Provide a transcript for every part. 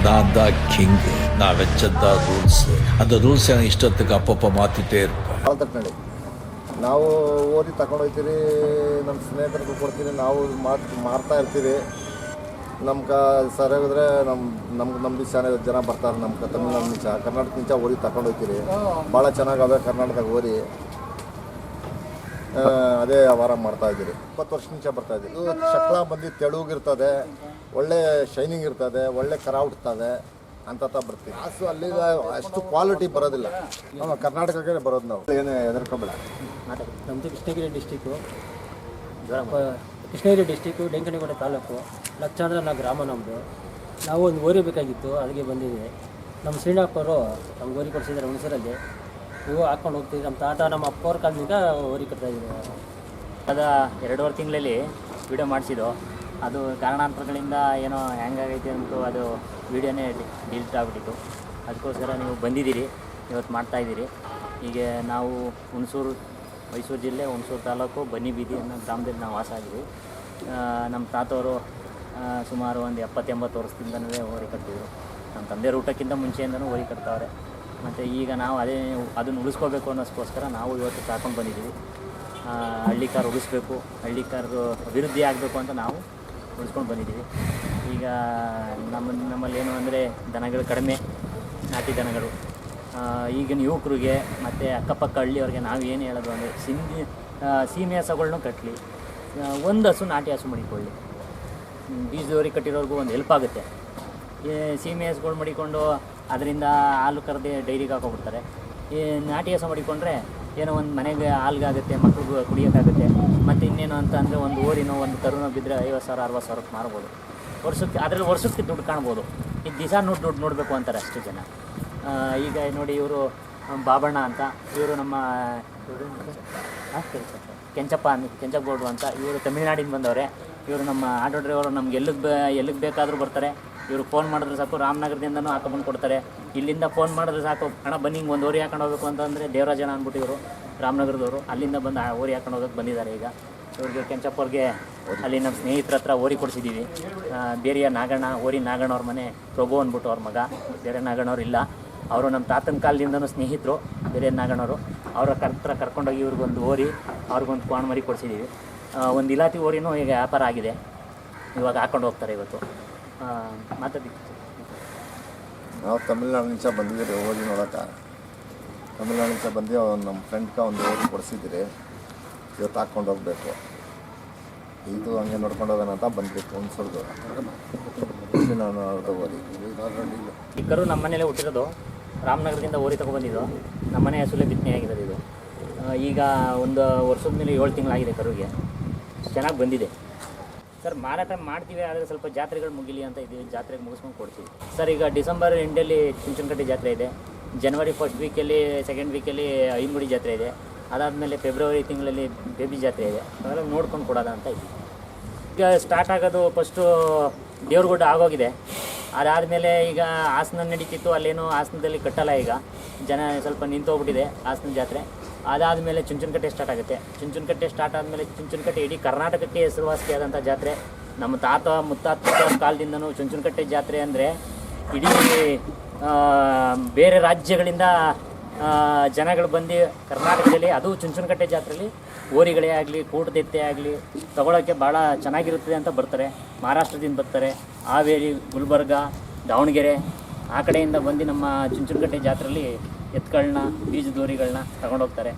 நான் தான் கிங் நான் வச்சதான் ரூல்ஸ் அந்த ரூல்ஸ் எனக்கு இஷ்டத்துக்கு அப்பப்போ மாத்திட்டே இருப்பேன் ಭಾಳ ತಕ್ಕನಳ್ಳಿ ನಾವು ಓದಿ ತಗೊಂಡು ಹೋಗ್ತೀರಿ ನಮ್ಮ ಸ್ನೇಹಿತರಿಗೆ ಕೊಡ್ತೀರಿ ನಾವು ಮಾತ್ ಮಾರ್ತಾ ಇರ್ತೀರಿ ನಮ್ಗೆ ಸರಿಯಾಗಿದ್ರೆ ನಮ್ಮ ನಮ್ಗೆ ನಮ್ದು ಚೆನ್ನಾಗಿ ಜನ ಬರ್ತಾರೆ ನಮ್ಮ ತಮಿಳ್ನಾಡು ನಿಂಚ ಕರ್ನಾಟಕ ನಿಂಚ ಓದಿ ತಗೊಂಡು ಹೋಗ್ತೀರಿ ಭಾಳ ಚೆನ್ನಾಗವೆ ಕರ್ನಾಟಕದಾಗ ಓದಿ ಆ, ಅದೇ ವ್ಯವಹಾರ ಮಾಡ್ತಾ ಇದ್ದೀರಿ ಇಪ್ಪತ್ತು ವರ್ಷ ಮುಂಚೆ ಬರ್ತಾ ಇದ್ದೀರಿ ಇದು ಶಕ್ಲ ಬಂದು ತೆಳುಗಿರ್ತದೆ ಒಳ್ಳೆ ಶೈನಿಂಗ್ ಇರ್ತದೆ ಒಳ್ಳೆ ಕರ ಹುಡ್ತದೆ ಅಂತ ಬರ್ತೀವಿ. ಕಾಸು ಅಲ್ಲಿ ಅಷ್ಟು ಕ್ವಾಲಿಟಿ ಬರೋದಿಲ್ಲ. ನಮ್ಮ ಕರ್ನಾಟಕಕ್ಕೆ ಬರೋದು ನಾವು. ಏನು ಹೆದರ್ಕೊಬೇಡ. ನಮ್ಮದು ಕೃಷ್ಣಗಿರಿ ಡಿಸ್ಟಿಕ್ಕು ಕೃಷ್ಣಗಿರಿ ಡಿಸ್ಟಿಕ್ಕು ಡೆಂಕನಗೌಡ ತಾಲೂಕು ಲಕ್ಷಾಂತರ ನಾವು ಗ್ರಾಮ ನಮ್ಮದು ನಾವು ಒಂದು ಓರಿ ಬೇಕಾಗಿತ್ತು ಅಲ್ಲಿಗೆ ಬಂದಿದ್ವಿ. ನಮ್ಮ ಶ್ರೀನಾಥ್ ಅವರು ನಮ್ಗೆ ಓರಿ ಕೊಡಿಸಿದ್ದಾರೆ ಹುಣಸೂರಲ್ಲಿ. ಹೂವು ಹಾಕ್ಕೊಂಡು ಹೋಗ್ತೀವಿ. ನಮ್ಮ ತಾತ ನಮ್ಮ ಅಪ್ಪವ್ರ ಕಾಲದಿಂದ ಓರಿ ಕಟ್ತಾ ಇದ್ದೀವಿ. ಅದ ಎರಡೂವರೆ ತಿಂಗಳಲ್ಲಿ ವಿಡಿಯೋ ಮಾಡಿಸಿದ್ದು. ಅದು ಕಾರಣಾಂತರಗಳಿಂದ ಏನೋ ಹ್ಯಾಂಗಾಗೈತೆ ಅಂತ ಅದು ವಿಡಿಯೋನೇ ಡಿಲೀಟ್ ಆಗಿಬಿಟ್ಟಿತ್ತು. ಅದಕ್ಕೋಸ್ಕರ ನೀವು ಬಂದಿದ್ದೀರಿ, ಇವತ್ತು ಮಾಡ್ತಾಯಿದ್ದೀರಿ ಹೀಗೆ ನಾವು ಹುಣಸೂರು, ಮೈಸೂರು ಜಿಲ್ಲೆ, ಹುಣಸೂರು ತಾಲೂಕು ಬನ್ನಿ ಬೀದಿ ಅನ್ನೋ ಗ್ರಾಮದಲ್ಲಿ ನಾವು ವಾಸ ಆಗಿದ್ವಿ ನಮ್ಮ ತಾತವರು ಸುಮಾರು ಒಂದು ಎಪ್ಪತ್ತೆಂಬತ್ತು ವರ್ಷದಿಂದನೂ ಹೋರಿ ಕಟ್ತಿದ್ರು. ನಮ್ಮ ತಂದೆ ಊಟಕ್ಕಿಂತ ಮುಂಚೆಯಿಂದನೂ ಹೋರಿ ಕಟ್ತಾವ್ರೆ. ಮತ್ತು ಈಗ ನಾವು ಅದೇ ಅದನ್ನು ಉಳಿಸ್ಕೋಬೇಕು ಅನ್ನೋಸ್ಕೋಸ್ಕರ ನಾವು ಇವತ್ತು ಸಾಕೊಂಡು ಬಂದಿದ್ದೀವಿ. ಹಳ್ಳಿ ಕಾರ್ ಉಳಿಸ್ಬೇಕು, ಹಳ್ಳಿ ಕಾರು ಅಭಿವೃದ್ಧಿ ಆಗಬೇಕು ಅಂತ ನಾವು ಉಳಿಸ್ಕೊಂಡು ಬಂದಿದ್ದೀವಿ. ಈಗ ನಮ್ಮ, ನಮ್ಮಲ್ಲಿ ಏನು ಅಂದರೆ ದನಗಳು ಕಡಿಮೆ, ನಾಟಿ ದನಗಳು. ಈಗಿನ ಯುವಕರಿಗೆ ಮತ್ತು ಅಕ್ಕಪಕ್ಕ ಹಳ್ಳಿಯವ್ರಿಗೆ ನಾವು ಏನು ಹೇಳೋದು ಅಂದರೆ ಸಿಂಧಿ ಸೀಮೆ ಹಸುಗಳನ್ನು ಕಟ್ಟಲಿ ಒಂದು ಹಸು ನಾಟಿ ಹಸು ಮಡಿಕೊಳ್ಳಿ. ಬೀಜದವ್ರಿಗೆ ಕಟ್ಟಿರೋರ್ಗೂ ಒಂದು ಹೆಲ್ಪ್ ಆಗುತ್ತೆ. ಸೀಮೆ ಹಸುಗಳು ಮಡಿಕೊಂಡು ಅದರಿಂದ ಹಾಲು ಕರೆದೇ ಡೈರಿಗೆ ಹಾಕೊಂಡ್ಬಿಡ್ತಾರೆ ಈ ನಾಟಿ ಹಸು ಮಡಿಕೊಂಡ್ರೆ ಏನೋ ಒಂದು ಮನೆಗೆ ಹಾಲ್ಗಾಗುತ್ತೆ ಮಕ್ಕಳು ಕುಡಿಯೋಕ್ಕಾಗುತ್ತೆ, ಮತ್ತು ಇನ್ನೇನು ಅಂತ ಅಂದರೆ ಒಂದು ಊರಿನೋ ಒಂದು ಕರುನೋ ಬಿದ್ದರೆ ಐವತ್ತು ಸಾವಿರ, ಅರವತ್ತು ಸಾವಿರಕ್ಕೆ ಮಾರ್ಬೋದು. ವರ್ಷಕ್ಕೆ, ಅದರಲ್ಲಿ ವರ್ಷಕ್ಕೆ ದುಡ್ಡು ಕಾಣ್ಬೋದು. ಈಗ ದಿಸ ನೋಡಿ ದುಡ್ಡು ನೋಡಬೇಕು ಅಂತಾರೆ ಅಷ್ಟು ಜನ. ಈಗ ನೋಡಿ ಇವರು ಬಾಬಣ್ಣ ಅಂತ, ಇವರು ನಮ್ಮ ಕೆಂಚಪ್ಪ ಕೆಂಚಪ್ಪ ಗೌಡ್ರು ಅಂತ, ಇವರು ತಮಿಳ್ನಾಡಿಂದ ಬಂದವರೇ. ಇವರು ನಮ್ಮ ಆಟೋ ಡ್ರೈವರು ನಮ್ಗೆ ಎಲ್ಲಿಗೆ ಬೇ, ಎಲ್ಲಿಗೆ ಬೇಕಾದರೂ ಬರ್ತಾರೆ. ಇವರು ಫೋನ್ ಮಾಡಿದ್ರೆ ಸಾಕು, ರಾಮನಗರದಿಂದನೂ ಹಾಕೊಂಡ್ಬಂದು ಕೊಡ್ತಾರೆ. ಇಲ್ಲಿಂದ ಫೋನ್ ಮಾಡಿದ್ರೆ ಸಾಕು, ಅಣ್ಣ ಬನ್ನಿ, ಹಿಂಗೆ ಒಂದು ಓರಿ ಹಾಕೊಂಡು ಹೋಗಬೇಕು ಅಂತಂದರೆ ದೇವರಾಜನ ಅಂದ್ಬಿಟ್ಟು ಇವರು, ರಾಮನಗರದವರು. ಅಲ್ಲಿಂದ ಬಂದು ಆ ಓರಿ ಹಾಕೊಂಡು ಹೋಗಕ್ಕೆ ಬಂದಿದ್ದಾರೆ ಈಗ. ಇವ್ರಿಗೆ ಕೆಂಚಪ್ಪ ಅವ್ರಿಗೆ ಅಲ್ಲಿ ನಮ್ಮ ಸ್ನೇಹಿತರ ಹತ್ರ ಓರಿ ಕೊಡಿಸಿದ್ದೀವಿ ಬೇರೆಯ ನಾಗಣ್ಣ, ಓರಿ ನಾಗಣ್ಣ ಅವ್ರ ಮನೆ, ಪ್ರಭು ಅಂದ್ಬಿಟ್ಟು ಅವ್ರ ಮಗ. ಬೇರೆ ನಾಗಣ್ಣವ್ರು ಇಲ್ಲ. ಅವರು ನಮ್ಮ ತಾತನ ಕಾಲದಿಂದನೂ ಸ್ನೇಹಿತರು, ಬೇರೆ ನಾಗಣ್ಣವರು ಅವರ. ಹತ್ರ ಕರ್ಕೊಂಡೋಗಿ ಇವ್ರಿಗೊಂದು ಓರಿ, ಅವ್ರಿಗೊಂದು ಕ್ವಾಣ್ ಮರಿ ಕೊಡಿಸಿದ್ದೀವಿ ಒಂದು ಇಲಾತಿ ಓರಿನೂ ಈಗ ವ್ಯಾಪಾರ ಆಗಿದೆ. ಇವಾಗ ಹಾಕೊಂಡು ಹೋಗ್ತಾರೆ ಇವತ್ತು. ಆ, ಮಾತಾಡಿ ನಾವು ತಮಿಳ್ನಾಡಿನಿಂದ ಬಂದಿದ್ದೀರಿ ಹೋಗಿ ನೋಡೋಕೆ. ತಮಿಳ್ನಾಡಿನಿಂದ ಬಂದು ಅವ್ನು ನಮ್ಮ ಫ್ರೆಂಡ್ಗೆ ಒಂದು ಓದಿ ಕೊಡಿಸಿದ್ದೀರಿ ಇವತ್ತು ಹಾಕ್ಕೊಂಡು ಹೋಗಬೇಕು. ಇದು ಹಂಗೆ ನೋಡ್ಕೊಂಡು ಹೋಗೋಣ ಅಂತ ಬಂದ್ಬಿಟ್ಟು ಒಂದು ನಾನು ಅವ್ರದ್ದು ಓದಿ ಈ ಕರು ನಮ್ಮ ಮನೇಲೆ ಹುಟ್ಟಿರೋದು. ರಾಮನಗರದಿಂದ ಓರಿ ತಗೊಬಂದಿದ್ದು ನಮ್ಮ ಮನೆ ಹಸುಲೆ ಬಿತ್ತನೆ ಆಗಿರೋದು ಇದು. ಈಗ ಒಂದು ವರ್ಷದ ಮೇಲೆ ಏಳು ತಿಂಗಳಾಗಿದೆ ಕರುಗೆ ಚೆನ್ನಾಗಿ ಬಂದಿದೆ. ಸರ್, ಮಾರಾಟ ಮಾಡ್ತೀವಿ, ಆದರೆ ಸ್ವಲ್ಪ ಜಾತ್ರೆಗಳು ಮುಗಿಲಿ ಅಂತ ಇದ್ದೀವಿ ಜಾತ್ರೆಗೆ ಮುಗಿಸ್ಕೊಂಡು ಕೊಡ್ತೀವಿ. ಸರ್, ಈಗ ಡಿಸೆಂಬರ್ ಎಂಡಲ್ಲಿ ಚುಂಚನಕಟ್ಟೆ ಜಾತ್ರೆ ಇದೆ, ಜನವರಿ ಫಸ್ಟ್ ವೀಕಲ್ಲಿ ಸೆಕೆಂಡ್ ವೀಕಲ್ಲಿ ಐನಗುಡಿ ಜಾತ್ರೆ ಇದೆ, ಅದಾದಮೇಲೆ ಫೆಬ್ರವರಿ ತಿಂಗಳಲ್ಲಿ ಬೇಬಿ ಜಾತ್ರೆ ಇದೆ. ಅವೆಲ್ಲ ನೋಡ್ಕೊಂಡು ಕೊಡೋದ ಅಂತ ಇದ್ದೀವಿ. ಈಗ ಸ್ಟಾರ್ಟ್ ಆಗೋದು ಫಸ್ಟು ದೇವ್ರಗುಡ್ಡ ಆಗೋಗಿದೆ. ಅದಾದಮೇಲೆ ಈಗ ಹಾಸನ ನಡೀತಿತ್ತು, ಅಲ್ಲೇನು ಹಾಸನದಲ್ಲಿ ಕಟ್ಟಲ್ಲ ಈಗ. ಜನ ಸ್ವಲ್ಪ ನಿಂತೋಗ್ಬಿಟ್ಟಿದೆ ಹಾಸನ ಜಾತ್ರೆ. ಅದಾದಮೇಲೆ ಚುಂಚುನಕಟ್ಟೆ ಸ್ಟಾರ್ಟ್ ಆಗುತ್ತೆ. ಚುಂಚನಕಟ್ಟೆ ಸ್ಟಾರ್ಟ್ ಆದಮೇಲೆ ಚುಂಚನಕಟ್ಟೆ ಇಡೀ ಕರ್ನಾಟಕಕ್ಕೆ ಹೆಸರುವಾಸಿಯಾದಂಥ ಜಾತ್ರೆ. ನಮ್ಮ ತಾತ, ಮುತ್ತಾತ ಕಾಲದಿಂದನೂ ಚುಂಚನಕಟ್ಟೆ ಜಾತ್ರೆ ಅಂದರೆ ಇಡೀ ಬೇರೆ ರಾಜ್ಯಗಳಿಂದ ಜನಗಳು ಬಂದು ಕರ್ನಾಟಕದಲ್ಲಿ, ಅದು ಚುಂಚನಕಟ್ಟೆ ಜಾತ್ರೆಯಲ್ಲಿ ಓರಿಗಳೇ ಆಗಲಿ ಕೂಟದೆತ್ತೆ ಆಗಲಿ ತಗೊಳ್ಳೋಕ್ಕೆ ಭಾಳ ಚೆನ್ನಾಗಿರುತ್ತದೆ ಅಂತ ಬರ್ತಾರೆ. ಮಹಾರಾಷ್ಟ್ರದಿಂದ ಬರ್ತಾರೆ. ಹಾವೇರಿ, ಗುಲ್ಬರ್ಗ, ದಾವಣಗೆರೆ, ಆ ಕಡೆಯಿಂದ ಬಂದು ನಮ್ಮ ಚುಂಚನಕಟ್ಟೆ ಜಾತ್ರೆಯಲ್ಲಿ ಎತ್ತುಗಳನ್ನ ಬೀಜದೋರಿಗಳನ್ನ ತಗೊಂಡೋಗ್ತಾರೆ.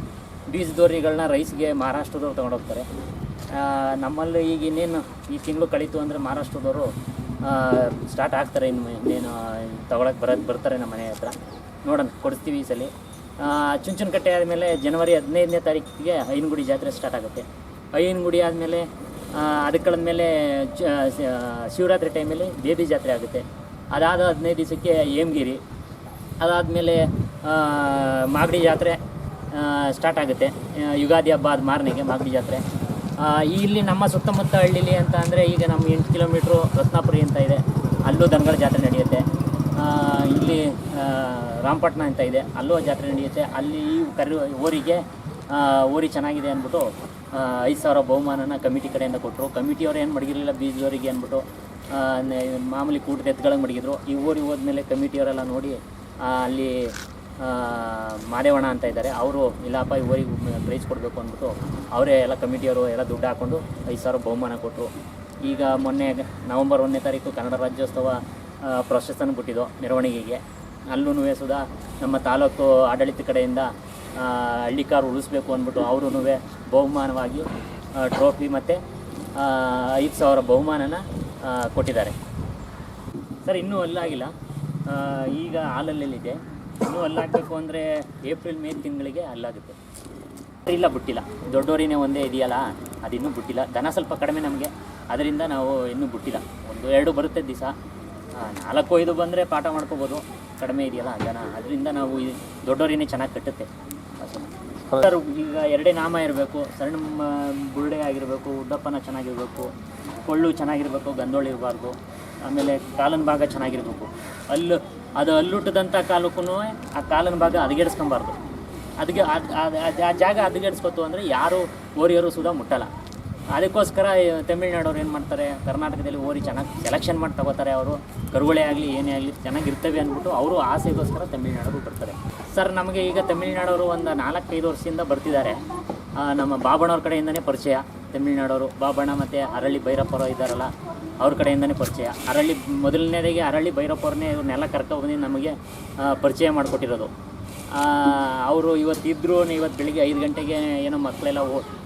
ಬೀಜದೋರಿಗಳನ್ನ ರೈಸ್ಗೆ ಮಹಾರಾಷ್ಟ್ರದವ್ರು ತಗೊಂಡೋಗ್ತಾರೆ. ನಮ್ಮಲ್ಲಿ ಈಗ ಇನ್ನೇನು ಈ ತಿಂಗಳು ಕಳೀತು ಅಂದರೆ ಮಹಾರಾಷ್ಟ್ರದವರು ಸ್ಟಾರ್ಟ್ ಆಗ್ತಾರೆ ಇನ್ನು ಇನ್ನೇನು ತಗೊಳಕ್ಕೆ ಬರೋದು ಬರ್ತಾರೆ ನಮ್ಮ ಮನೆ ಹತ್ರ. ನೋಡೋಣ, ಕೊಡಿಸ್ತೀವಿ ಈ ಸಲ. ಚುಂಚುನಕಟ್ಟೆ ಆದಮೇಲೆ ಜನವರಿ ಹದಿನೈದನೇ ತಾರೀಕಿಗೆ ಐನಗುಡಿ ಜಾತ್ರೆ ಸ್ಟಾರ್ಟ್ ಆಗುತ್ತೆ. ಐನಗುಡಿ ಆದಮೇಲೆ ಅದಕ್ಕೆ ಮೇಲೆ ಶಿವರಾತ್ರಿ ಟೈಮಲ್ಲಿ ಬೇಬಿ ಜಾತ್ರೆ ಆಗುತ್ತೆ. ಅದಾದ ಹದಿನೈದು ದಿವಸಕ್ಕೆ ಹೇಮಗಿರಿ. ಅದಾದಮೇಲೆ ಮಾಗಡಿ ಜಾತ್ರೆ ಸ್ಟಾರ್ಟ್ ಆಗುತ್ತೆ. ಯುಗಾದಿ ಹಬ್ಬ ಆದ ಮಾರನೆಗೆ ಮಾಗಡಿ ಜಾತ್ರೆ. ಇಲ್ಲಿ ನಮ್ಮ ಸುತ್ತಮುತ್ತ ಹಳ್ಳಿಲಿ ಅಂತ ಅಂದರೆ ಈಗ ನಮ್ಮ ಎಂಟು ಕಿಲೋಮೀಟ್ರು ರತ್ನಾಪುರಿ ಅಂತ ಇದೆ. ಅಲ್ಲೂ ದನಗಳ ಜಾತ್ರೆ ನಡೆಯುತ್ತೆ. ಇಲ್ಲಿ ರಾಮಪಟ್ಟಣ ಅಂತ ಇದೆ. ಅಲ್ಲೂ ಜಾತ್ರೆ ನಡೆಯುತ್ತೆ. ಅಲ್ಲಿ ಕರಿ, ಊರಿಗೆ ಊರಿ ಚೆನ್ನಾಗಿದೆ ಅಂದ್ಬಿಟ್ಟು ಐದು ಸಾವಿರ ಬಹುಮಾನನ ಕಮಿಟಿ ಕಡೆಯಿಂದ ಕೊಟ್ಟರು ಕಮಿಟಿಯವ್ರು ಏನು ಮಡಗಿರಲಿಲ್ಲ ಬೀಜದವರಿಗೆ ಅಂದ್ಬಿಟ್ಟು ಮಾಮೂಲಿ ಕೂಟದ ಎತ್ತುಗಳಿಗೆ ಮಡಗಿದ್ರು. ಈ ಊರಿಗೆ ಹೋದ್ಮೇಲೆ ಕಮಿಟಿಯವರೆಲ್ಲ ನೋಡಿ ಅಲ್ಲಿ ಆ, ಮಾದೇವಣ್ಣ ಅಂತ ಇದ್ದಾರೆ. ಅವರು ಇಲ್ಲಪ್ಪ ಈ ಊರಿಗೆ ಪ್ರೈಸ್ ಕೊಡಬೇಕು ಅಂದ್ಬಿಟ್ಟು ಅವರೇ ಎಲ್ಲ ಕಮಿಟಿಯವರು ಎಲ್ಲ ದುಡ್ಡು ಹಾಕ್ಕೊಂಡು ಐದು ಸಾವಿರ ಬಹುಮಾನ ಕೊಟ್ಟರು ಈಗ ಮೊನ್ನೆ ನವಂಬರ್ ಒಂದನೇ ತಾರೀಕು ಕನ್ನಡ ರಾಜ್ಯೋತ್ಸವ ಪ್ರೊಸೆಸನ್ ಬಿಟ್ಟಿದ್ದು ಮೆರವಣಿಗೆಗೆ. ಅಲ್ಲೂ ಸುಧಾ ನಮ್ಮ ತಾಲೂಕು ಆಡಳಿತ ಕಡೆಯಿಂದ ಹಳ್ಳಿ ಹಳ್ಳಿಕಾರು ಉಳಿಸ್ಬೇಕು ಅಂದ್ಬಿಟ್ಟು ಅವರೂ ಬಹುಮಾನವಾಗಿ ಟ್ರೋಫಿ ಮತ್ತು ಐದು ಸಾವಿರ ಬಹುಮಾನನ ಕೊಟ್ಟಿದ್ದಾರೆ. ಸರ್ ಇನ್ನೂ ಅಲ್ಲಾಗಿಲ್ಲ. ಈಗ ಹಾಲಲ್ಲಿದೆ ಇನ್ನೂ ಅಲ್ಲಾಗಬೇಕು ಅಂದರೆ ಏಪ್ರಿಲ್, ಮೇ ತಿಂಗಳಿಗೆ ಅಲ್ಲಾಗುತ್ತೆ. ಇಲ್ಲ, ಬಿಟ್ಟಿಲ್ಲ. ದೊಡ್ಡೋರಿನೇ ಒಂದೇ ಇದೆಯಲ್ಲ, ಅದಿನ್ನೂ ಬಿಟ್ಟಿಲ್ಲ. ದನ ಸ್ವಲ್ಪ ಕಡಿಮೆ ನಮಗೆ. ಅದರಿಂದ ನಾವು ಇನ್ನೂ ಬಿಟ್ಟಿಲ್ಲ. ಒಂದು ಎರಡು ಬರುತ್ತೆ ದಿವಸ ನಾಲ್ಕು ಐದು ಬಂದರೆ ಪಾಠ ಮಾಡ್ಕೋಬೋದು. ಕಡಿಮೆ ಇದೆಯಲ್ಲ ದನ ಅದರಿಂದ ನಾವು ಈ ದೊಡ್ಡೋರಿನೇ ಚೆನ್ನಾಗಿ ಕಟ್ಟುತ್ತೆ. ಸರ್, ಈಗ ಎರಡೇ ನಾಮ ಇರಬೇಕು. ಸಣ್ಣ ಬುರುಡೆ ಆಗಿರಬೇಕು, ಉದ್ದಪ್ಪನ ಚೆನ್ನಾಗಿರಬೇಕು, ಕೊಳ್ಳು ಚೆನ್ನಾಗಿರಬೇಕು, ಗಂಧೋಳಿ ಇರಬಾರ್ದು. ಆಮೇಲೆ ಕಾಲನ ಭಾಗ ಚೆನ್ನಾಗಿರಬೇಕು. ಅಲ್ಲು ಅದು ಅಲ್ಲುಟ್ಟದಂಥ ಕಾಲಕ್ಕೂ ಆ ಕಾಲನ ಭಾಗ ಹದಗೆಡಿಸ್ಕೊಬಾರ್ದು. ಅದಕ್ಕೆ ಅದು ಅದು ಅದು ಆ ಜಾಗ ಹದಗೆಡಿಸ್ಕೊತು ಅಂದರೆ ಯಾರು ಓರಿಯರು ಸುಧಾ ಮುಟ್ಟಲ್ಲ. ಅದಕ್ಕೋಸ್ಕರ ತಮಿಳ್ನಾಡವ್ರು ಏನು ಮಾಡ್ತಾರೆ, ಕರ್ನಾಟಕದಲ್ಲಿ ಓರಿ ಚೆನ್ನಾಗಿ ಸೆಲೆಕ್ಷನ್ ಮಾಡಿ ತಗೋತಾರೆ ಅವರು. ಕರುಗಳೇ ಆಗಲಿ, ಏನೇ ಆಗಲಿ ಚೆನ್ನಾಗಿರ್ತವೆ ಅಂದ್ಬಿಟ್ಟು ಅವರು ಆಸೆಗೋಸ್ಕರ ತಮಿಳ್ನಾಡವ್ರು ಬರ್ತಾರೆ. ಸರ್, ನಮಗೆ ಈಗ ತಮಿಳ್ನಾಡವರು ಒಂದು ನಾಲ್ಕೈದು ವರ್ಷದಿಂದ ಬರ್ತಿದ್ದಾರೆ. ನಮ್ಮ ಬಾಬಣ್ಣವ್ರ ಕಡೆಯಿಂದನೇ ಪರಿಚಯ. ತಮಿಳ್ನಾಡವರು, ಬಾಬಣ್ಣ ಮತ್ತು ಅರಳಿ ಭೈರಪ್ಪರು ಇದ್ದಾರಲ್ಲ ಅವ್ರ ಕಡೆಯಿಂದನೇ ಪರಿಚಯ. ಅರಳಿ, ಮೊದಲನೇದಾಗಿ ಅರಳಿ ಭೈರಪ್ಪವ್ರನ್ನೇ ಇವ್ರನ್ನೆಲ್ಲ ಕರ್ಕೊಬಂದು ನಮಗೆ ಪರಿಚಯ ಮಾಡಿಕೊಟ್ಟಿರೋದು. ಅವರು ಇವತ್ತು ಇದ್ದರು ಇವತ್ತು ಬೆಳಿಗ್ಗೆ ಐದು ಗಂಟೆಗೆ ಏನೋ ಮಕ್ಕಳೆಲ್ಲ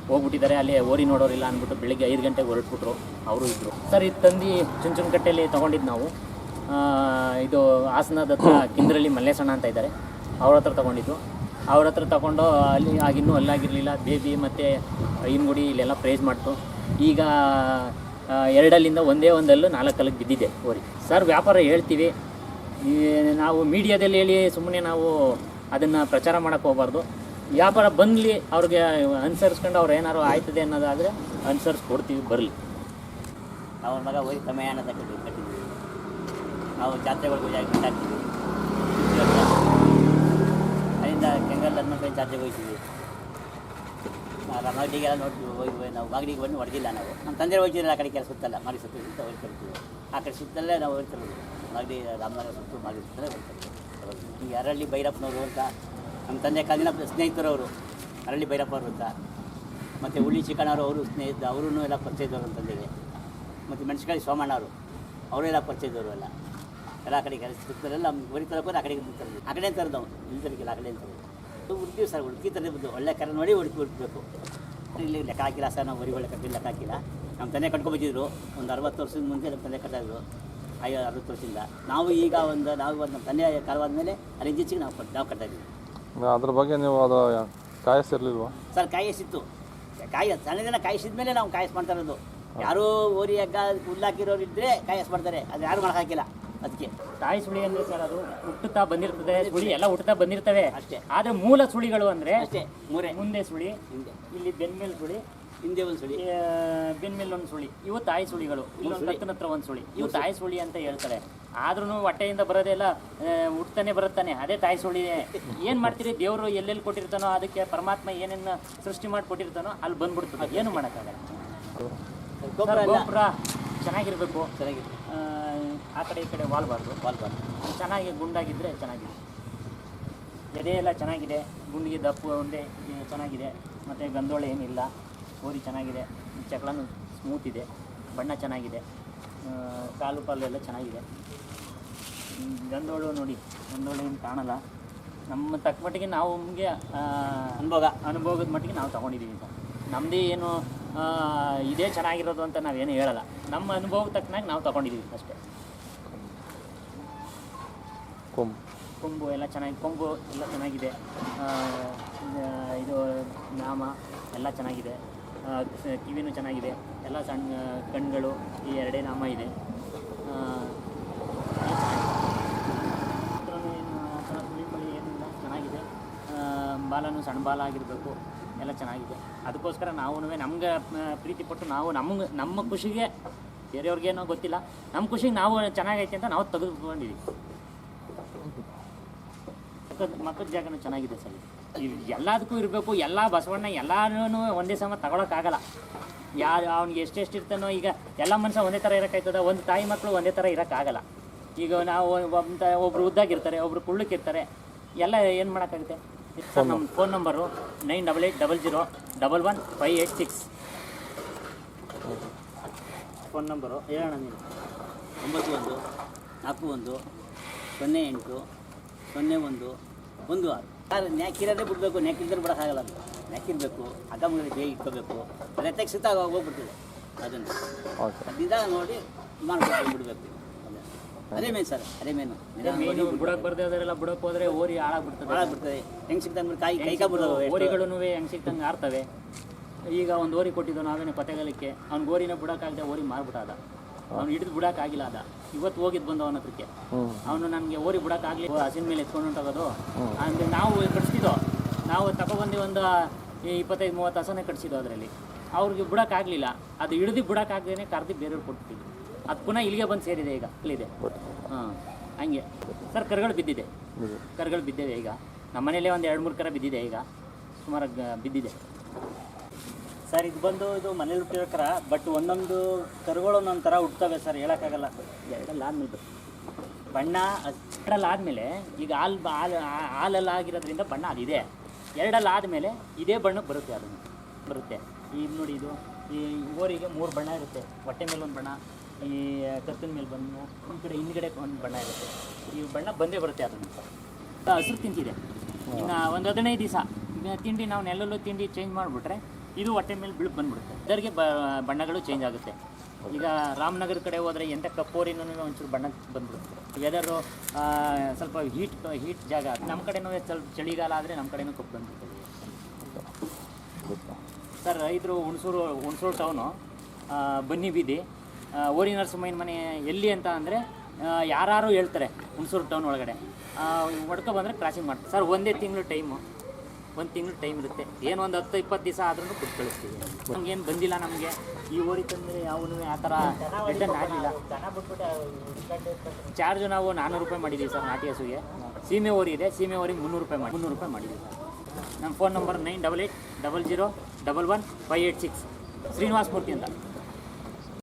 ಹೋಗ್ಬಿಟ್ಟಿದ್ದಾರೆ, ಅಲ್ಲಿ ಓರಿ ನೋಡೋರಿಲ್ಲ ಅಂದ್ಬಿಟ್ಟು ಬೆಳಿಗ್ಗೆ ಐದು ಗಂಟೆಗೆ ಹೊರಟ್ಬಿಟ್ರು, ಅವರು ಇದ್ದರು ಸರ್, ಇದು ತಂದು ಚುಂಚುನಕಟ್ಟೆಯಲ್ಲಿ ತೊಗೊಂಡಿದ್ದು ನಾವು. ಇದು ಹಾಸನದ ಹತ್ರ ಕಿಂದ್ರಳ್ಳಿ ಮಲ್ಲೇಶಣ್ಣ ಅಂತ ಇದ್ದಾರೆ. ಅವ್ರ ಹತ್ರ ತೊಗೊಂಡಿದ್ದು. ಅವ್ರ ಹತ್ರ ತೊಗೊಂಡು, ಅಲ್ಲಿ, ಆಗಿನ್ನೂ ಅಲ್ಲಾಗಿರಲಿಲ್ಲ. ಬೇಬಿ ಮತ್ತು ಐನ್ಗುಡಿ ಇಲ್ಲೆಲ್ಲ ಪ್ರೈಸ್ ಮಾಡ್ತು. ಈಗ ಎರಡಲ್ಲಿಂದ ಒಂದೇ ಒಂದಲ್ಲೂ ನಾಲ್ಕಲ್ಲಿಗೆ ಬಿದ್ದಿದೆ ಓರಿ ಸರ್, ವ್ಯಾಪಾರ ಹೇಳ್ತೀವಿ. ನಾವು ಮೀಡಿಯಾದಲ್ಲಿ ಹೇಳಿ ಸುಮ್ಮನೆ ನಾವು ಅದನ್ನು ಪ್ರಚಾರ ಮಾಡೋಕ್ಕೆ ಹೋಗಬಾರ್ದು. ವ್ಯಾಪಾರ ಬಂದಲಿ ಅವ್ರಿಗೆ ಅನುಸರಿಸ್ಕೊಂಡು ಅವ್ರು ಏನಾದ್ರು ಆಯ್ತದೆ ಅನ್ನೋದಾದರೆ ಅನುಸರಿಸ್ಕೊಡ್ತೀವಿ, ಬರಲಿ. ಅವ್ರ ಮಗ ಹೋಗಿ ಸಮಯ ಕಟ್ಟಿದ್ವಿ ಕಟ್ಟಿದ್ವಿ ನಾವು ಜಾತ್ರೆಗಳಿಗೆ ಹೋಗಿ ಅಲ್ಲಿಂದ ಕೆಂಗಲ್ ಅನ್ನೋ ಜಾತ್ರೆಗೆ ಹೋಗ್ತೀವಿ. ಮಾಗಡಿಗೆಲ್ಲ ನೋಡ್ತೀವಿ, ಹೋಗಿ ನಾವು ಮಾಗಡಿಗೆ ಬಂದು ಹೊಡೆದಿಲ್ಲ ನಾವು. ನಮ್ಮ ತಂದೆ ಹೋಗ್ತಿರಲ್ಲ ಆ ಕಡೆ ಕೆಲಸ ಸುತ್ತಲ್ಲ ಮಾಡಿ ಸುತ್ತ ಸುತ್ತ ಹೋಗಿ ಕರಿತೀವಿ ಆ ಕಡೆ ಸುತ್ತಲ್ಲೇ ನಾವು ಹೋಗ್ತಿರೋದು ಮಾಗಡಿ ರಾಮನಗರ ಸುತ್ತು ಮಾಗಡಿ ಸುತ್ತಲೇ ಹೋಗ್ತಿರ್ತೀವಿ ಈ ಅರಳ್ಳಿ ಭೈರಪ್ಪನವರು ಅಂತ, ನಮ್ಮ ತಂದೆ ಕಾಲಿನ ಸ್ನೇಹಿತರವರು ಅರಳ್ಳಿ ಭೈರಪ್ಪವರು ಅಂತ. ಮತ್ತು ಉಳ್ಳಿ ಚಿಕ್ಕಣ್ಣವರು ಅವರು ಸ್ನೇಹಿತ ಅವರೂ ಎಲ್ಲ ಪರಿಚಯದವರು ತಂದೆಗೆ ಮತ್ತು ಮೆಣಸಿನಕಾಯಿ ಸೋಮಣ್ಣ ಅವರು ಅವರೆಲ್ಲ ಪರಿಚಯದವರು ಎಲ್ಲ. ಎಲ್ಲ ಆ ಕಡೆ ಕೆಲಸ ಸುತ್ತಲೆಲ್ಲ ಬರೀ ತರಬೇಕು ಆ ಕಡೆಗೆ ಆ ಕಡೆ ತರೋದು ಇಲ್ಲಿ ತರಕಿಲ್ಲ ಆ ಕಡೆ ತರೋದು. ಹುಡುಕ್ತೀವಿ ಸರ್ ಹುಡುಕಿ ಬಂದು ಒಳ್ಳೆ ಕರೆ ನೋಡಿ ಹುಡುಕಿ ಹುಡುಕಬೇಕು ಇಲ್ಲಿ ಲೆಕ್ಕ ಹಾಕಿಲ್ಲ ಸರ್ ನಾವು ಒಳ್ಳೆ ಕಟ್ಟಿ ಲೆಕ್ಕ ಹಾಕಿಲ್ಲ. ನಮ್ಮ ತಂದೆ ಕಟ್ಕೊಬಂದಿದ್ರು ಒಂದು ಅರವತ್ತು ವರ್ಷದ ಮುಂಚೆ ನಮ್ಮ ತಂದೆ ಕಟ್ಟಿದ್ರು ಐದು ಅರವತ್ತು ವರ್ಷದಿಂದ. ನಾವು ಈಗ ಒಂದು ನಾವು ಒಂದು ನಮ್ಮ ತಂದೆ ಕಾಲವಾದ ಮೇಲೆ ಅಲ್ಲಿ ಇಂಜಿಚಿಗೆ ನಾವು ಕಟ್ ನಾವು ಕಟ್ಟಿದ್ವಿ ಇದ್ದೀವಿ. ಅದ್ರ ಬಗ್ಗೆ ನೀವು ಅದು ಕಾಯಿಸಿರ್ಲಿಲ್ವಾ? ಸರ್ ಕಾಯಿಸಿತ್ತು. ಕಾಯಿ ಸಣ್ಣದಿನ ಕಾಯಿಸಿದ ಮೇಲೆ ನಾವು ಕಾಯಿಸ್ ಮಾಡ್ತಾ ಇರೋದು. ಯಾರೋ ಓರಿ ಹಗ್ಗ ಹುಲ್ಲಾಕಿರೋರು ಇದ್ದರೆ ಕಾಯಿಸ್ ಮಾಡ್ತಾರೆ ಅದು ಯಾರು ಮಾಡೋಕ್ಕಾಗಿಲ್ಲ ಅದಕ್ಕೆ ತಾಯಿ ಸುಳಿ ಅಂದ್ರೆ ಸರ್ ಅದು ಹುಟ್ಟುತ್ತಾ ಬಂದಿರ್ತದೆ ಸುಳಿ ಎಲ್ಲ ಹುಟ್ಟುತ್ತಾ ಬಂದಿರ್ತವೆ ಅಷ್ಟೇ. ಆದ್ರೆ ಮೂಲ ಸುಳಿಗಳು ಅಂದ್ರೆ ಅಷ್ಟೇ ಮೂರೇ. ಮುಂದೆ ಸುಳಿ ಹಿಂದೆ. ಇಲ್ಲಿ ಬೆನ್ಮೇಲ್ ಸುಳಿ ಹಿಂದೆ ಒಂದು ಸುಳಿ. ಬೆನ್ಮೇಲ್ ಒಂದು ಸುಳಿ. ಇವು ತಾಯಿ ಸುಳಿಗಳು. ಇಲ್ಲೊಂದು. ಕತ್ತಿನ ಹತ್ರ ಒಂದು ಸುಳಿ. ಇವು ತಾಯಿ ಸುಳಿ ಅಂತ ಹೇಳ್ತಾರೆ. ಆದ್ರೂ ಹೊಟ್ಟೆಯಿಂದ ಬರೋದೆಲ್ಲ ಹುಟ್ಟತಾನೆ ಹುಟ್ತಾನೆ ಬರುತ್ತಾನೆ. ಅದೇ ತಾಯಿ ಸುಳಿ. ಏನ್ ಮಾಡ್ತೀರಿ? ದೇವರು ಎಲ್ಲೆಲ್ಲಿ ಕೊಟ್ಟಿರ್ತಾನೋ ಅದಕ್ಕೆ ಪರಮಾತ್ಮ ಏನೇನು ಸೃಷ್ಟಿ ಮಾಡಿ ಕೊಟ್ಟಿರ್ತಾನೋ ಅಲ್ಲಿ ಬಂದ್ಬಿಡ್ತದೆ. ಏನು ಮಾಡೋಕ್ಕಾಗಲ್ಲ. ಗೊಬ್ಬರ ಚೆನ್ನಾಗಿರ್ಬೇಕು. ಚೆನ್ನಾಗಿರ್ಬೇಕು. ಆ, ಕಡೆ ಈ ಕಡೆ ವಾಲ್ಬಾರ್ದು. ವಾಲ್ಬಾರ್ದು ಚೆನ್ನಾಗಿ ಗುಂಡಾಗಿದ್ದರೆ ಚೆನ್ನಾಗಿದೆ. ಎದೆ ಎಲ್ಲ ಚೆನ್ನಾಗಿದೆ. ಗುಂಡಿಗೆ ದಪ್ಪು ಒಂದೇ ಚೆನ್ನಾಗಿದೆ. ಮತ್ತು ಗಂಧೋಳೆ ಏನಿಲ್ಲ. ಕೋರಿ ಚೆನ್ನಾಗಿದೆ. ಚಕ್ಳನು ಸ್ಮೂತ್ ಇದೆ. ಬಣ್ಣ ಚೆನ್ನಾಗಿದೆ. ಕಾಲು ಪಾಲು ಎಲ್ಲ ಚೆನ್ನಾಗಿದೆ. ಗಂಧೋಳ ನೋಡಿ. ಗಂಧೋಳು ಏನು ಕಾಣಲ್ಲ. ನಮ್ಮ ತಕ್ಕ ಮಟ್ಟಿಗೆ ನಾವು ನಮಗೆ ಅನುಭವ ಅನುಭವದ ಮಟ್ಟಿಗೆ ನಾವು ತಗೊಂಡಿದ್ದೀವಿ ಅಂತ ನಮ್ಮದೇ ಏನು ಇದೇ ಚೆನ್ನಾಗಿರೋದು ಅಂತ ನಾವೇನು ಹೇಳಲ್ಲ. ನಮ್ಮ ಅನುಭವಕ್ಕೆ ತಕ್ಕನಾಗಿ ನಾವು ತಗೊಂಡಿದ್ದೀವಿ ಅಷ್ಟೇ. ಕೊಂಬ್. ಕೊಂಬು ಎಲ್ಲ ಚೆನ್ನಾಗಿ, ಕೊಂಬು ಎಲ್ಲ ಚೆನ್ನಾಗಿದೆ. ಇದು ನಾಮ ಎಲ್ಲ ಚೆನ್ನಾಗಿದೆ. ಕಿವಿನೂ ಚೆನ್ನಾಗಿದೆ. ಎಲ್ಲ ಸಣ್ಣ ಕಣ್ಗಳು ಈ ಎರಡೇ ನಾಮ ಇದೆ. ಚೆನ್ನಾಗಿದೆ. ಬಾಲನೂ ಸಣ್ಣ ಬಾಲ ಆಗಿರಬೇಕು, ಎಲ್ಲ ಚೆನ್ನಾಗಿದೆ. ಅದಕ್ಕೋಸ್ಕರ ನಾವು ನಮ್ಗೆ ಪ್ರೀತಿ ಪಟ್ಟು ನಾವು ನಮ್ಗೆ, ನಮ್ಮ ಖುಷಿಗೆ ಬೇರೆಯವ್ರಿಗೇನೋ ಗೊತ್ತಿಲ್ಲ. ನಮ್ಮ ಖುಷಿಗೆ ನಾವು ಚೆನ್ನಾಗೈತೆ ಅಂತ ನಾವು ತೆಗೆದುಕೊಂಡಿದ್ದೀವಿ ಮಕ್ಕದ ಮಕ್ಕದ ಜಾಗನೂ ಚೆನ್ನಾಗಿದೆ ಸರ್. ಎಲ್ಲದಕ್ಕೂ ಇರಬೇಕು, ಎಲ್ಲ ಬಸವಣ್ಣ ಎಲ್ಲರೂ ಒಂದೇ ಸಮ ತಗೊಳಕ್ಕಾಗಲ್ಲ. ಯಾರು ಅವ್ನಿಗೆ ಎಷ್ಟೆಷ್ಟು ಇರ್ತಾನೋ ಈಗ ಎಲ್ಲ ಮನುಷ್ಯ ಒಂದೇ ಥರ ಇರೋಕ್ಕಾಯ್ತದ, ಒಂದು ತಾಯಿ ಮಕ್ಕಳು ಒಂದೇ ಥರ ಇರೋಕ್ಕಾಗಲ್ಲ. ಈಗ ನಾವು ಒಬ್ರು ಉದ್ದಾಗಿರ್ತಾರೆ, ಒಬ್ರು ಕುಳ್ಳಕ್ಕಿರ್ತಾರೆ ಎಲ್ಲ ಏನು ಮಾಡೋಕ್ಕಾಗುತ್ತೆ? ಸರ್ ನಮ್ಮ phone number nine double eight double zero double one five eight six. Phone number ಹೇಳೋಣ ನೀನು. ಒಂಬತ್ತು ಒಂದು, ನಾಲ್ಕು ಒಂದು, ಸೊನ್ನೆ ಎಂಟು, ಸೊನ್ನೆ ಒಂದು ಒಂದು ಆರು ಸರ್ ನ್ಯಾಕಿರೋದೇ ಬಿಡಬೇಕು ನ್ಯಾಕಿಲ್ದ್ರೆ ಬಿಡೋಕ್ಕಾಗಲ್ಲ ಅಂತ. ನ್ಯಾಕಿರಬೇಕು ಅಗಮಗಳಿಗೆ ಬೇಗ ಇಟ್ಕೋಬೇಕು. ರೆತ್ತಾಗಿ ಆಗ ಹೋಗ್ಬಿಡ್ತಿದೆ. ಅದನ್ನು. ಓಕೆ. ಅದಿದ್ದಾಗ ನೋಡಿ ಮಾಡ್ಕೊಂಡು ಬಿಡಬೇಕು ಅದೇ. ಮೇನ್ ಸರ್ ಅದೇ ಮೇನು ಮೇನು ಬುಡಕ್ಕೆ ಬರ್ದೇ ಅದರೆಲ್ಲ ಬುಡಕ್ಕೆ ಹೋದ್ರೆ ಓರಿ ಹಾಳಾಗ್ಬಿಡ್ತದೆ. ಹಾಳಾಗ್ಬಿಡ್ತದೆ. ಹೆಂಗೆ ಸಿಕ್ತಂಗೆ ಕಾಯಿ ಕೈ ಕಾಬಿಡ್ತವೆ ಓರಿಗಳು ಹೆಂಗೆ ಸಿಕ್ತಂಗೆ ಆರ್ತವೆ. ಈಗ ಒಂದು ಓರಿ ಕೊಟ್ಟಿದ್ದು ನಾವೇನೇ ಪತೆಗಲಿಕ್ಕೆ ಅವ್ನು ಓರಿನ ಬಿಡೋಕ್ಕಾಗದೆ ಓರಿ ಮಾರ್ಬಿಟ್ಟಾದ. ಅವ್ನು ಹಿಡಿದು ಬಿಡೋಕ್ಕಾಗಿಲ್ಲ ಅದ. ಇವತ್ತು ಹೋಗಿದ್ದು ಬಂದು ಅವನ ಹತ್ರಕ್ಕೆ. ಅವನು ನನಗೆ ಓರಿ ಬಿಡೋಕ್ಕಾಗಲಿ ಹಸಿನ ಮೇಲೆ ಎತ್ಕೊಂಡು ಹೊಂಟೋಗೋದು. ಅಂದರೆ ನಾವು ಕಟ್ಸಿದ್ದೋ. ನಾವು ತಗೊಬಂದು ಒಂದು ಇಪ್ಪತ್ತೈದು ಮೂವತ್ತು ಹಸನೇ ಕಟ್ಸಿದ್ದು ಅದರಲ್ಲಿ. ಅವ್ರಿಗೆ ಬಿಡೋಕ್ಕಾಗಲಿಲ್ಲ. ಅದು ಹಿಡಿದು ಬಿಡೋಕ್ಕಾಗ್ದೇ ಕರೆದು ಬೇರೆಯವ್ರು ಕೊಟ್ಬಿಟ್ಟಿದ್ವಿ ಅದು ಪುನಃ ಇಲ್ಲಿಗೆ ಬಂದು ಸೇರಿದೆ ಈಗ ಇಲ್ಲಿದೆ ಹಾಂ ಹಂಗೆ. ಸರ್ ಕರ್ಗಳು ಬಿದ್ದಿದೆ. ಕರ್ಗಳು ಕರುಗಳು ಬಿದ್ದಿದೆ ಈಗ. ನಮ್ಮ ಮನೇಲೆ ಒಂದು ಎರಡು ಮೂರು ಕರ ಬಿದ್ದಿದೆ ಈಗ. ಸುಮಾರು ಬಿದ್ದಿದೆ. ಸರ್ ಇದು ಬಂದು ಇದು ಮನೇಲಿ ಹುಟ್ಟಿರೋ ಕರ ಬಟ್ ಒಂದೊಂದು ಕರುಗಳು ಒಂದೊಂದು ಥರ ಹುಟ್ಟುತ್ತವೆ ಸರ್ ಹೇಳೋಕ್ಕಾಗಲ್ಲ. ಎರಡಲ್ಲಿ ಆದ್ಮೇಲೆ. ಬಣ್ಣ ಎರಡಲ್ಲಿ ಆದಮೇಲೆ ಈಗ ಹಾಲು ಹಾಲು ಹಾಲೆಲ್ಲ ಆಗಿರೋದ್ರಿಂದ ಬಣ್ಣ ಅದಿದೆ. ಎರಡಲ್ಲಿ ಆದಮೇಲೆ ಇದೇ ಬಣ್ಣಕ್ಕೆ ಬರುತ್ತೆ ಅದನ್ನು ಬರುತ್ತೆ. ಈಗ ನೋಡಿ ಇದು ಈ ಓರಿಗೆ ಮೂರು ಬಣ್ಣ ಇರುತ್ತೆ. ಹೊಟ್ಟೆ ಮೇಲೆ ಒಂದು ಬಣ್ಣ ಈ ಕತ್ತಿನ ಮೇಲೆ ಬಂದು ಒಂದು ಕಡೆ ಹಿಂದ್ಗಡೆ ಒಂದು ಬಣ್ಣ ಇರುತ್ತೆ. ಈ ಬಣ್ಣ ಬಂದೇ ಬರುತ್ತೆ ಅದನ್ನು. ಹಸಿರು ತಿಂತಿದೆ. ಇನ್ನು ಒಂದು ಹದಿನೈದು ದಿವಸ ತಿಂಡಿ ನಾವು ನೆಲ್ಲಲ್ಲೂ ತಿಂಡಿ ಚೇಂಜ್ ಮಾಡಿಬಿಟ್ರೆ ಇದು ಹೊಟ್ಟೆ ಮೇಲೆ ಬಿಳು ಬಂದ್ಬಿಡುತ್ತೆ. ಇದರಿಗೆ ಬಣ್ಣಗಳು ಚೇಂಜ್ ಆಗುತ್ತೆ. ಈಗ ರಾಮನಗರ ಕಡೆ ಹೋದರೆ ಎಂಥ ಕಪ್ಪೋರಿನೂ ಒಂಚೂರು ಬಣ್ಣ ಬಂದ್ಬಿಡುತ್ತೆ. ವೆದರು ಸ್ವಲ್ಪ ಹೀಟ್ ಹೀಟ್ ಜಾಗ ನಮ್ಮ ಕಡೆನೂ ಸ್ವಲ್ಪ ಚಳಿಗಾಲ ಆದರೆ ನಮ್ಮ ಕಡೆನೂ ಕಪ್ಪು ಬಂದ್ಬಿಡ್ತದೆ ಸರ್ ರೈತರು ಹುಣಸೂರು ಹುಣಸೂರು ಟೌನು ಬನ್ನಿ ಬೀದಿ ಓರಿ ನರಸಿಂಹಯ್ಯನ ಮನೆ ಎಲ್ಲಿ ಅಂತ ಅಂದರೆ ಯಾರು ಹೇಳ್ತಾರೆ ಹುಣಸೂರು ಟೌನ್ ಒಳಗಡೆ. ಹೊಡ್ಕೊ ಬಂದರೆ ಕ್ರಾಸಿಂಗ್ ಮಾಡ್ತಾರೆ. ಸರ್, ಒಂದೇ ತಿಂಗಳು ಟೈಮು ಒಂದು ತಿಂಗಳು ಟೈಮ್ ಇರುತ್ತೆ. ಏನು ಒಂದು ಹತ್ತು, ಇಪ್ಪತ್ತು ದಿವಸ ಆದ್ರೂ ಕೊಟ್ಟು ಕಳಿಸ್ತೀವಿ ನಮ್ಗೇನು ಬಂದಿಲ್ಲ ನಮಗೆ. ಈ ಓರಿ ತಂದರೆ ಯಾವನು ಆ ಥರ ರಿಟರ್ನ್ ಆಗಲಿಲ್ಲ. ಚಾರ್ಜ್ ನಾವು ನಾನ್ನೂರು ರೂಪಾಯಿ ಮಾಡಿದ್ದೀವಿ ಸರ್, ನಾಟಿ ಹಸುಗೆ. ಸೀಮೆ ಓರಿ ಇದೆ, ಸೀಮೆ ಓರಿಗೆ ಮುನ್ನೂರು ರೂಪಾಯಿ ಮಾಡಿ ಮುನ್ನೂರು ರೂಪಾಯಿ ಮಾಡಿದ್ದೀವಿ ನಮ್ಮ phone number nine double eight double zero double one five eight six Srinivas Murthy ಅಂತ.